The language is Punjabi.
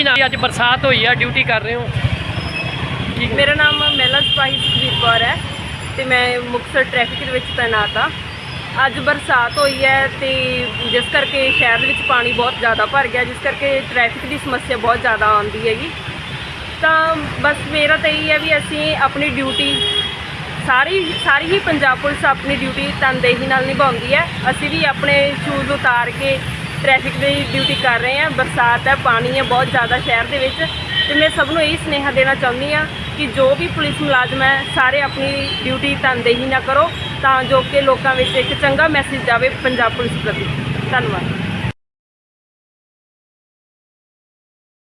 ਕੀ ਨਾ ਅੱਜ ਬਰਸਾਤ ਹੋਈ ਆ, ਡਿਊਟੀ ਕਰ ਰਹੇ ਹੋ? ਮੇਰਾ ਨਾਮ ਮਹਿਲਾ ਸਿਪਾਹੀ ਸੁਖਵੀਰ ਕੌਰ ਹੈ ਤੇ ਮੈਂ ਮੁਕਤਸਰ ਟ੍ਰੈਫਿਕ ਦੇ ਵਿੱਚ ਤੈਨਾਤ ਹਾਂ। ਅੱਜ ਬਰਸਾਤ ਹੋਈ ਹੈ ਤੇ ਜਿਸ ਕਰਕੇ ਸ਼ਹਿਰ ਦੇ ਵਿੱਚ ਪਾਣੀ ਬਹੁਤ ਜ਼ਿਆਦਾ ਭਰ ਗਿਆ, ਜਿਸ ਕਰਕੇ ਟ੍ਰੈਫਿਕ ਦੀ ਸਮੱਸਿਆ ਬਹੁਤ ਜ਼ਿਆਦਾ ਆਉਂਦੀ ਹੈਗੀ। ਤਾਂ ਬਸ ਮੇਰਾ ਤਾਂ ਇਹ ਹੈ ਵੀ ਅਸੀਂ ਆਪਣੀ ਡਿਊਟੀ ਸਾਰੀ ਸਾਰੀ ਹੀ ਪੰਜਾਬ ਪੁਲਿਸ ਆਪਣੀ ਡਿਊਟੀ ਤਨਦੇਹੀ ਨਾਲ ਨਿਭਾਉਂਦੀ ਹੈ। ਅਸੀਂ ਵੀ ਆਪਣੇ ਸ਼ੂਜ਼ ਉਤਾਰ ਕੇ ਟ੍ਰੈਫਿਕ ਦੀ ਡਿਊਟੀ ਕਰ ਰਹੇ ਹਾਂ। ਬਰਸਾਤ ਹੈ, ਪਾਣੀ ਹੈ ਬਹੁਤ ਜ਼ਿਆਦਾ ਸ਼ਹਿਰ ਦੇ ਵਿੱਚ। ਤੇ ਮੈਂ ਸਭ ਨੂੰ ਇਹ ਸੁਨੇਹਾ ਦੇਣਾ ਚਾਹੁੰਦੀ ਹਾਂ ਕਿ ਜੋ ਵੀ ਪੁਲਿਸ ਮੁਲਾਜ਼ਮ ਹੈ, ਸਾਰੇ ਆਪਣੀ ਡਿਊਟੀ ਤਨਦੇਹੀ ਨਾ ਕਰੋ, ਤਾਂ ਜੋ ਕਿ ਲੋਕਾਂ ਵਿੱਚ ਇੱਕ ਚੰਗਾ ਮੈਸੇਜ ਜਾਵੇ ਪੰਜਾਬ ਪੁਲਿਸ ਪ੍ਰਤੀ। ਧੰਨਵਾਦ।